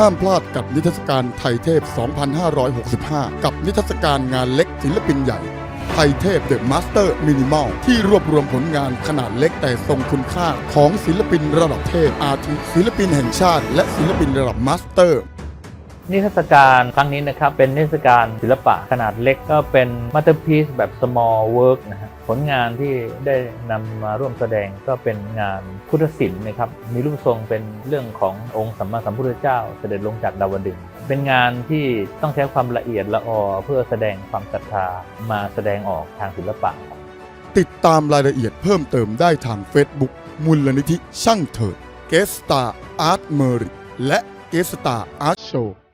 ห้ามพลาดกับนิทรรศการไทยเทพ 2565 กับนิทรรศการงานเล็กศิลปินใหญ่ ไทยเทพเดอะมาสเตอร์มินิมอลที่รวบรวมผลงานขนาดเล็กแต่ทรงคุณค่าของศิลปินระดับเทพอาทิศิลปินแห่งชาติ และศิลปินระดับมาสเตอร์ นิทรรศการครั้งนี้นะครับ เป็นนิทรรศการศิลปะขนาดเล็กก็เป็นมาสเตอร์พี e แบบ small work นะฮะผลงานที่ได้นำมาร่วมแสดงก็เป็นงานพุทธศิลป์นะครับ มีรูปทรงเป็นเรื่องขององค์สัมมาสัมพุทธเจ้า เสด็จลงจากดาวดึงเป็นงานที่ต้องใช้ความละเอียดละออเพื่อแสดงความศรัทธามาแสดงออกทางศิลปะ ติดตามรายละเอียดเพิ่มเติมได้ทาง Facebook มูลนิธิช่างเถิดเกสตาอาร์ตเมอริและเกสตาอาร์ตโชว์